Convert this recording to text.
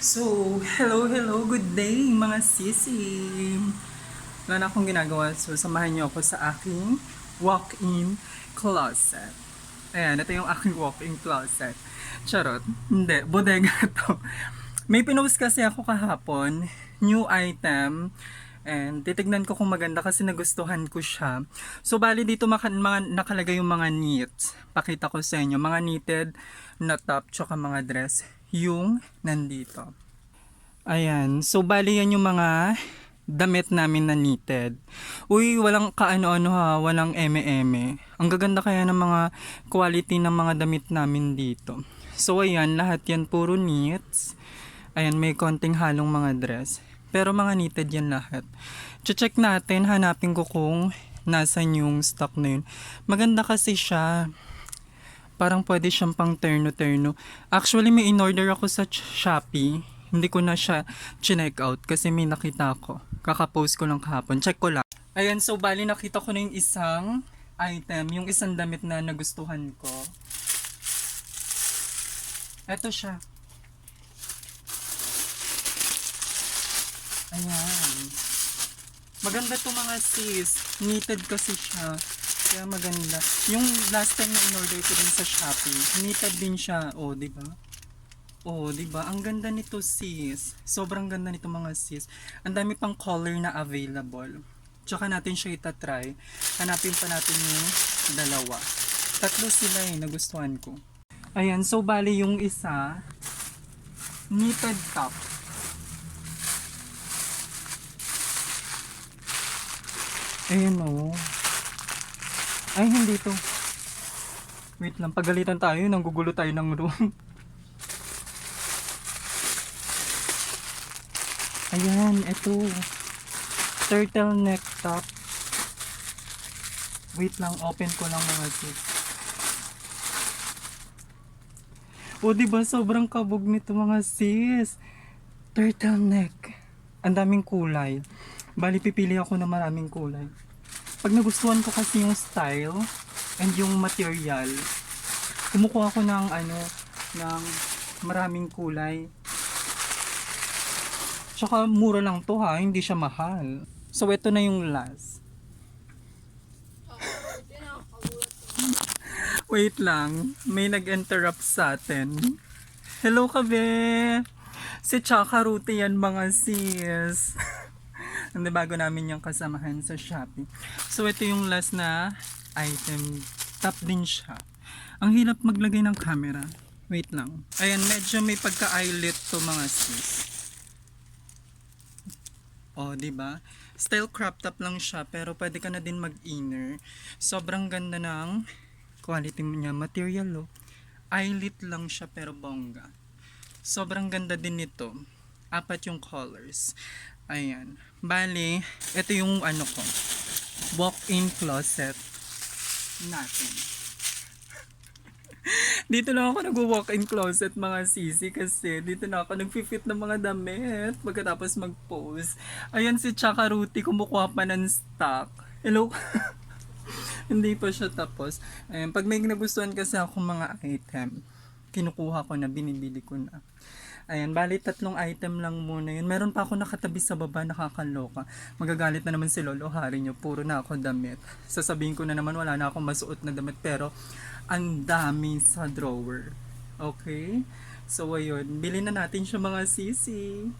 So, hello, hello, good day mga sisi! Wala na akong ginagawa, so samahan niyo ako sa aking walk-in closet. Ayan, ito yung aking walk-in closet. Charot, hindi, bodega to. May pinost kasi ako kahapon, new item, and titignan ko kung maganda kasi nagustuhan ko siya. So, bali dito maka, mga, nakalagay yung mga knits. Pakita ko sa inyo, mga knitted na top, tsaka mga dress yung nandito. Ayan. So, bali yan yung mga damit namin na knitted. Uy, walang kaano-ano ha, walang eme-eme. Ang gaganda kaya ng mga quality ng mga damit namin dito. So, ayan, lahat yan puro knits. Ayan, may konting halong mga dress. Pero mga knitted yan lahat. Check natin, hanapin ko kung nasan yung stock na yun. Maganda kasi siya parang pwede siyang pang terno-terno. Actually, may in-order ako sa Shopee. Hindi ko na siya chinek out kasi may nakita ko. Kakapost ko lang kahapon. Check ko lang. Ayan, so bali nakita ko na yung isang item, yung isang damit na nagustuhan ko. Eto siya. Ayan. Maganda to mga sis. Knitted kasi siya. Kaya maganda. Yung last time na in-order ko din sa Shopee, knitted din siya. O, oh, di ba? Oh, 'di ba? Ang ganda nito, sis. Sobrang ganda nito mga sis. Ang dami pang color na available. Tsaka natin siya itatry. Hanapin pa natin yung dalawa. Tatlo sila eh, nagustuhan ko. Ayan, so bali yung isa, knitted top. Ayan o. Ay, hindi to. Wait lang, pagalitan tayo, nanggugulo tayo ng room. Ayan, ito. Turtleneck top. Wait lang, open ko lang mga sis. O, diba sobrang kabog nito mga sis? Turtleneck. Ang daming kulay. Bali, pipili ako ng maraming kulay. Pag nagustuhan ko kasi yung style and yung material, kumukuha ako ng ano, ng maraming kulay. Tsaka mura lang to ha, hindi siya mahal. So ito na yung last. Wait lang, may nag-interrupt sa atin. Hello kabe! Si Chaka Ruti yan mga sis. Hindi bago namin yung kasamahan sa Shopee. So ito yung last na item. Top din siya. Ang hirap maglagay ng camera. Wait lang. Ayan, medyo may pagka-eyelet to mga sis. Oh, 'di ba? Style crop top lang siya pero pwede ka na din mag-inner. Sobrang ganda ng quality niya, material oh. Eyelet lang siya pero bongga. Sobrang ganda din nito. Apat yung colors. Ayan. Bali, ito yung ano ko. Walk-in closet natin. Dito na ako nag-walk-in closet mga sisi kasi dito na ako nag-fit ng mga damit pagkatapos mag-post. Ayan si Chaka Ruti kumukuha pa ng stock. Hello? Hindi pa siya tapos. Ayan, pag may nagustuhan kasi ako mga item, kinukuha ko na, binibili ko na. Ayan, bali tatlong item lang muna yun. Meron pa ako nakatabi sa baba, nakakaloka. Magagalit na naman si Lolo Hari nyo, puro na ako damit. Sasabihin ko na naman wala na akong masuot na damit, pero ang dami sa drawer. Okay? So, ayun, bili na natin siya mga sisi.